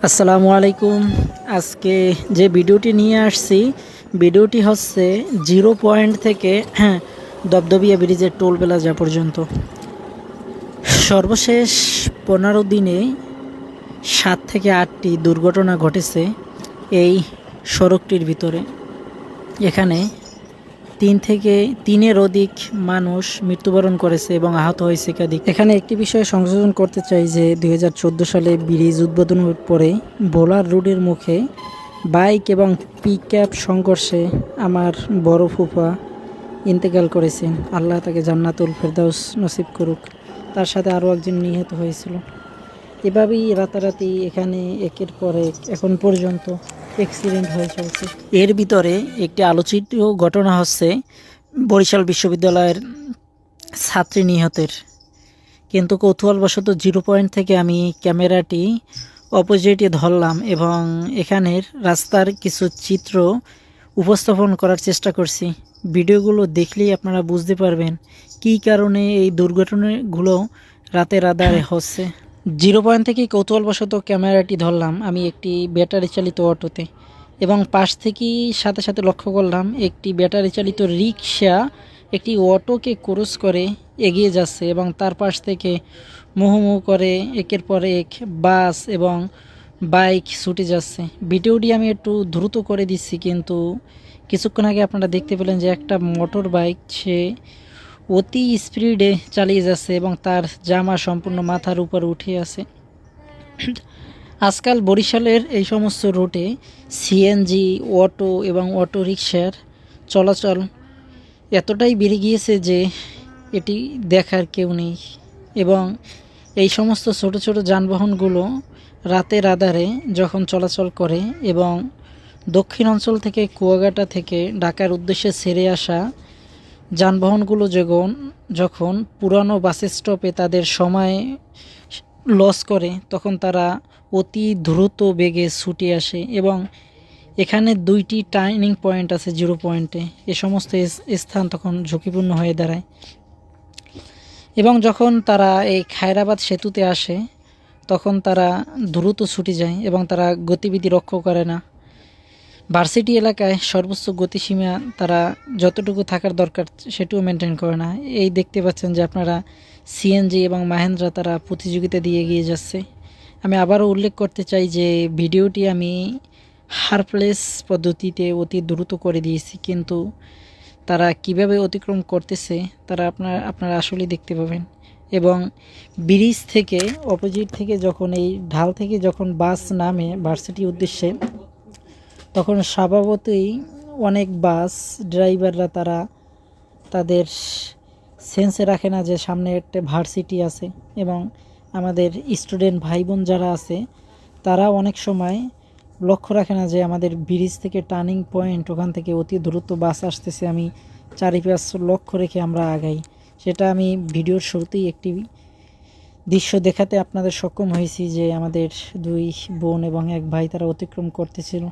আসসালামু আলাইকুম। আজকে যে ভিডিওটি নিয়ে আসছি, ভিডিওটি হচ্ছে জিরো পয়েন্ট থেকে হ্যাঁ দবদবিয়া ব্রিজের টোল প্লাজা পর্যন্ত। সর্বশেষ পনেরো দিনে সাত থেকে আটটি দুর্ঘটনা ঘটেছে এই সড়কটির ভিতরে। এখানে তিন থেকে তিনের অধিক মানুষ মৃত্যুবরণ করেছে এবং আহত হয়েছে একাধিক। এখানে একটি বিষয় সংযোজন করতে চাই যে দু হাজার চোদ্দ সালে ব্রিজ উদ্বোধনের পরে বোলার রোডের মুখে বাইক এবং পিক সংঘর্ষে আমার বড় ফুফা ইন্তেকাল করেছেন। আল্লাহ তাকে জান্নাতুল ফেরদাউস নসিব করুক। তার সাথে আরও একজন নিহত হয়েছিল। এভাবেই রাতারাতি এখানে একের পর এক এখন পর্যন্ত অ্যাক্সিডেন্ট হয়ে চলছে। এর ভিতরে একটি আলোচিত ঘটনা হচ্ছে, বরিশাল বিশ্ববিদ্যালয়ের ছাত্রী নিহতের। কিন্তু কৌতূহলবশত জিরো পয়েন্ট থেকে আমি ক্যামেরাটি অপোজিটে ধরলাম এবং এখানের রাস্তার কিছু চিত্র উপস্থাপন করার চেষ্টা করছি। ভিডিওগুলো দেখলেই আপনারা বুঝতে পারবেন কী কারণে এই দুর্ঘটনাগুলো রাতের আধারে হচ্ছে। জিরো পয়েন্ট থেকে কৌতূহলবশত ক্যামেরাটি ধরলাম। আমি একটি ব্যাটারি চালিত অটোতে এবং পাশ থেকেই সাথে সাথে লক্ষ্য করলাম, একটি ব্যাটারি চালিত রিক্সা একটি অটোকে ক্রস করে এগিয়ে যাচ্ছে এবং তার পাশ থেকে মুহুমুহু করে একের পর এক বাস এবং বাইক ছুটে যাচ্ছে। ভিডিওটি আমি একটু দ্রুত করে দিচ্ছি, কিন্তু কিছুক্ষণ আগে আপনারা দেখতে পেলেন যে একটা মোটর বাইক সে অতি স্পিডে চালিয়ে যাচ্ছে এবং তার জামা সম্পূর্ণ মাথার উপর উঠে আছে। আজকাল বরিশালের এই সমস্ত রুটে সিএনজি অটো এবং অটো রিক্সার চলাচল এতটাই বেড়ে গিয়েছে যে এটি দেখার কেউ নেই এবং এই সমস্ত ছোট ছোট যানবাহনগুলো রাতের আধারে যখন চলাচল করে এবং দক্ষিণ অঞ্চল থেকে কুয়াকাটা থেকে ঢাকার উদ্দেশ্যে ছেড়ে আসা যানবাহনগুলো যখন যখন পুরানো বাস স্টপে তাদের সময় লস করে, তখন তারা অতি দ্রুত বেগে ছুটে আসে এবং এখানে দুইটি টার্নিং পয়েন্ট আছে জিরো পয়েন্টে। এ সমস্ত স্থান তখন ঝুঁকিপূর্ণ হয়ে দাঁড়ায়। এবং যখন তারা এই খায়রাবাদ সেতুতে আসে, তখন তারা দ্রুত ছুটে যায় এবং তারা গতিবিধি রক্ষা করে না। ভার্সিটি এলাকায় সর্বোচ্চ গতিসীমা তারা যতটুকু থাকার দরকার সেটুকু মেনটেন করে না। এই দেখতে পাচ্ছেন যে আপনারা সিএনজি এবং মাহেন্দ্রা তারা প্রতিযোগিতা দিয়ে এগিয়ে যাচ্ছে। আমি আবারও উল্লেখ করতে চাই যে ভিডিওটি আমি হারপ্লেস পদ্ধতিতে অতি দ্রুত করে দিয়েছি, কিন্তু তারা কীভাবে অতিক্রম করতেছে তারা আপনার, আপনারা আসলেই দেখতে পাবেন। এবং ব্রিজ থেকে অপোজিট থেকে যখন এই ঢাল থেকে যখন বাস নামে ভার্সিটি উদ্দেশ্যে তখন স্বভাবতই অনেক বাস ড্রাইভাররা তারা তাদের সেন্সে রাখে না যে সামনে একটা ভার্সিটি আছে এবং আমাদের স্টুডেন্ট ভাই বোন যারা আছে, তারা অনেক সময় লক্ষ্য রাখে না যে আমাদের ব্রিজ থেকে টার্নিং পয়েন্ট, ওখান থেকে অতি দ্রুত বাস আসতেছে, আমি চারিপাশ লক্ষ্য রেখে আমরা আগাই। সেটা আমি ভিডিওর শুরুতেই একটি দৃশ্য দেখাতে আপনাদের সক্ষম হয়েছি যে আমাদের দুই বোন এবং এক ভাই তারা অতিক্রম করতেছিল।